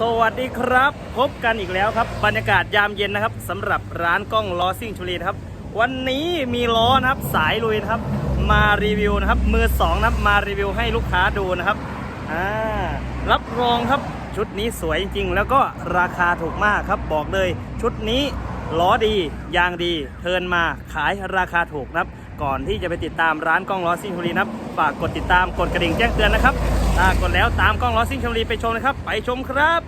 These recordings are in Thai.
สวัสดีครับ พบกันอีกแล้วครับ บรรยากาศยามเย็นนะครับสำหรับร้านกล้องล้อซิ่งชลีครับ วันนี้มีล้อนะครับสายลุยนะครับ มารีวิวนะครับ มือสองนะครับมารีวิวให้ลูกค้าดูนะครับอ่ารับรองครับชุดนี้สวยจริง ๆ แล้วก็ราคาถูกมากครับบอกเลย ชุดนี้ล้อดียางดี เทิร์นมาขายราคาถูกนะครับ ก่อนที่จะไปติดตามร้านกล้องล้อซิ่งชลีนะครับฝากกดติดตามกดกระดิ่งแจ้งเตือนนะครับถ้ากดแล้วตามกล้องล้อซิ่งชมรีไปชมนะครับ ไปชมครับ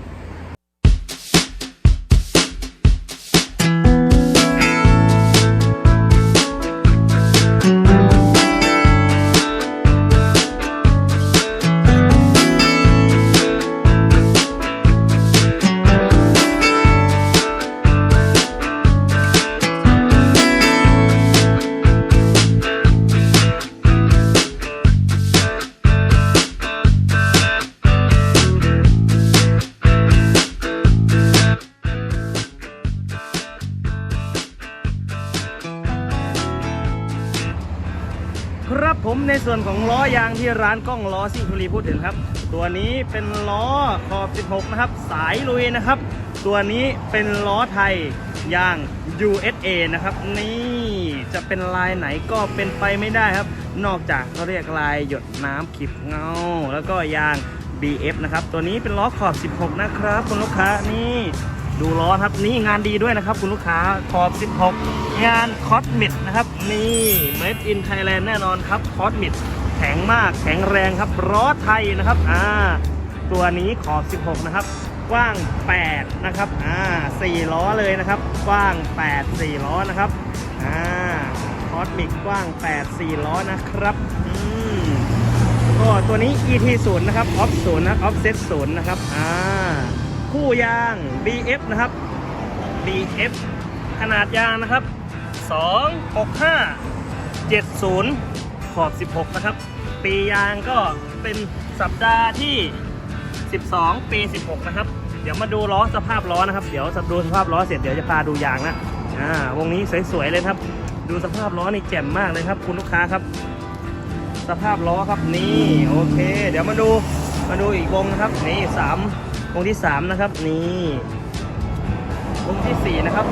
ครับผมในส่วนของล้อยางที่ร้านกล้องล้อซิ่งชมรีพูดถึงครับ ตัวนี้เป็นล้อขอบ 16 นะครับ สายลุยนะครับ ตัวนี้เป็นล้อไทยยาง USA นะครับ นี่จะเป็นลายไหนก็เป็นไปไม่ได้ครับ นอกจากเขาเรียกลายหยดน้ำขีบเงา แล้วก็ยาง BF นะครับ ตัวนี้เป็นล้อขอบ 16 นะครับ คุณลูกค้านี่ ดูล้อครับนี่งานดีด้วยนะครับ คุณลูกค้าขอบ 16 งานคอสมิดนะครับนี่ Made in Thailand แน่นอนครับคอสมิดแข็งมากแข็งแรงครับล้อไทยนะครับอ่าตัวนี้ขอบ 16 นะครับ กว้าง 8 นะครับอ่า4ล้อเลยนะครับ กว้าง 8 4 ล้อนะครับอ่าคอสมิกกว้าง 8 4 ล้อนะครับอืมก็ตัวนี้ ET 0นะครับออฟ0นะออฟเซต0นะครับอ่า คู่ยาง BF นะครับ BF ขนาดยางนะครับ 265 70 ขอบ 16 นะครับ ปียางก็เป็นสัปดาห์ที่ 12 ปี 16 นะครับ เดี๋ยวมาดูล้อสภาพล้อนะครับ เดี๋ยวดูสภาพล้อเสร็จเดี๋ยวจะพาดูยางนะอ่าวงนี้สวยๆเลยครับ ดูสภาพล้อนี่แจ่มมากเลยครับ คุณลูกค้าครับ สภาพล้อครับนี่โอเค เดี๋ยวมาดูมาดูอีกวงนะครับนี่สาม วงที่สามนะครับนี่วงที่สี่นะครับ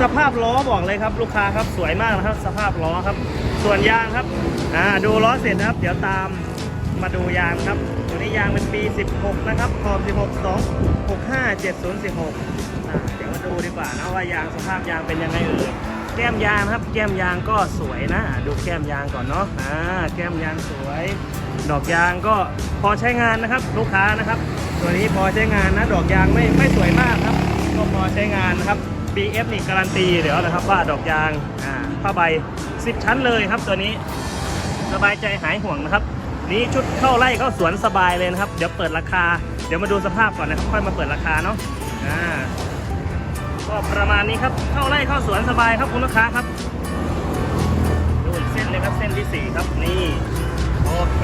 สภาพล้อบอกเลยครับ ลูกค้าครับสวยมากนะครับ สภาพล้อครับ ส่วนยางครับอ่าดูล้อเสร็จนะครับ เดี๋ยวตามมาดูยางครับตัวนี้ยางเป็นปี 16 นะครับขอบ 16 2 65 70 16อ่าเดี๋ยวมาดูดีกว่านะว่ายางสภาพยางเป็นยังไงเอ่ยแก้มยางครับ แก้มยางก็สวยนะ ดูแก้มยางก่อนเนาะอ่าแก้มยางสวย ดอกยางก็พอใช้งานนะครับ ลูกค้านะครับ ตัวนี้พอใช้งานนะ ดอกยางไม่ไม่สวยมากครับ ก็พอใช้งานนะครับ BF นี่การันตีเดี๋ยวนะครับว่าดอกยางอ่าผ้าใบ 10 ชั้นเลยครับ ตัวนี้สบายใจหายห่วงนะครับ นี้ชุดเข้าไล่เข้าสวนสบายเลยนะครับ เดี๋ยวเปิดราคา เดี๋ยวมาดูสภาพก่อนนะครับค่อยมาเปิดราคาเนาะอ่าก็ประมาณนี้ครับเข้าไร่เข้าสวนสบายครับคุณลูกค้าครับดูเส้นเลยครับเส้นที่สี่ครับนี่โอเค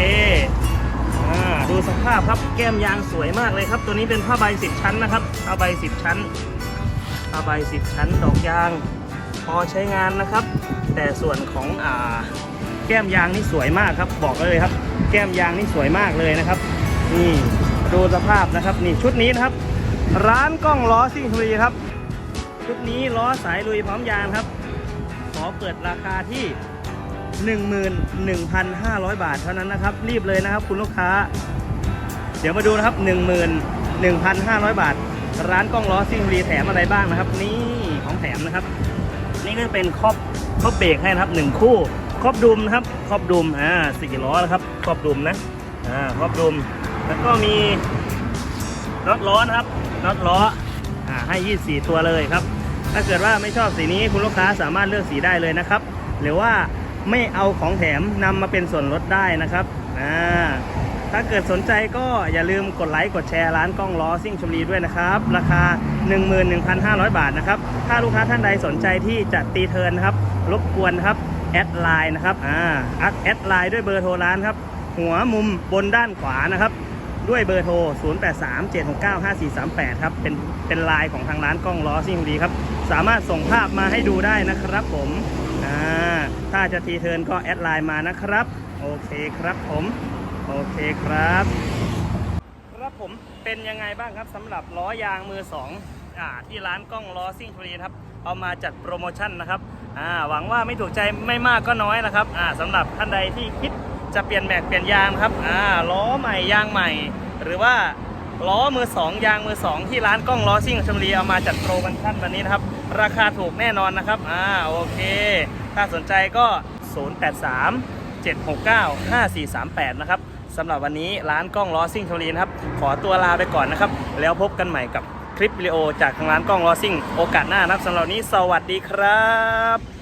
อ่าดูสภาพครับแก้มยางสวยมากเลยครับ ตัวนี้เป็นผ้าใบสิบชั้นนะครับผ้าใบสิบชั้นผ้าใบสิบชั้นดอกยางพอใช้งานนะครับ แต่ส่วนของอ่าแก้มยางนี่สวยมากครับ บอกเลยครับ แก้มยางนี่สวยมากเลยนะครับนี่ดูสภาพนะครับนี่ชุดนี้นะครับ ร้านกล้องล้อซิ่งทุรีครับ ชุดนี้ล้อสายลุยพร้อมยางครับ ขอเปิดราคาที่ 11,500 บาทเท่านั้นนะครับ รีบเลยนะครับคุณลูกค้า เดี๋ยวมาดูนะครับ 11,500 บาท ร้านกล้องล้อซิ่งรีแถมอะไรบ้างนะครับ นี่ของแถมนะครับ นี่ก็เป็นครอบครอบเบรกให้นะครับหนึ่งคู่ ครอบดุมนะครับ ครอบดุมอ่าสี่ล้อนะครับ ครอบดุมนะอ่าครอบดุม แล้วก็มีน็อตล้อนะครับน็อตล้ออ่าให้ 24 ตัวเลยครับถ้าเกิดว่าไม่ชอบสีนี้คุณลูกค้าสามารถเลือกสีได้เลยนะครับ หรือว่า ไม่เอาของแถมนำมาเป็นส่วนลดได้นะครับอ่าถ้าเกิดสนใจก็อย่าลืมกดไลค์กดแชร์ร้านกล้องล้อซิ่งชมรีด้วยนะครับ ราคา 11,500 บาทนะครับ ถ้าลูกค้าท่านใดสนใจที่จะตีเทินนะครับ รบกวนครับแอดไลน์นะครับอ่าแอดไลน์ด้วยเบอร์โทรร้านครับ หัวมุมบนด้านขวานะครับ ด้วยเบอร์โทร 0837695438 ครับ เป็นเป็นไลน์ของทางร้านกล้องล้อซิ่งดีครับ สามารถส่งภาพมาให้ดูได้นะครับผม ถ้าจะทีเทิร์นก็แอดไลน์มานะครับ โอเคครับผม โอเคครับ ครับผมเป็นยังไงบ้างครับสำหรับล้อยางมือสองอ่าที่ร้านกล้องล้อซิ่งชลบุรีครับเอามาจัดโปรโมชั่นนะครับอ่าหวังว่าไม่ถูกใจไม่มากก็น้อยนะครับอ่าสำหรับท่านใดที่คิดจะเปลี่ยนแม็กเปลี่ยนยางครับอ่าล้อใหม่ยางใหม่ หรือว่าล้อมือสองยางมือสองที่ร้านกล้องล้อซิ่งชลบุรีเอามาจัดโปรโมชั่นวันนี้นะครับ ราคาถูกแน่นอนนะครับ อ่า โอเค ถ้าสนใจก็ 083 769 5438 นะครับสำหรับวันนี้ร้านกล้องล้อซิ่งชลีนะครับ ขอตัวลาไปก่อนนะครับ แล้วพบกันใหม่กับคลิปวิดีโอจากทางร้านกล้องล้อซิ่ง โอกาสหน้านะครับสำหรับนี้สวัสดีครับ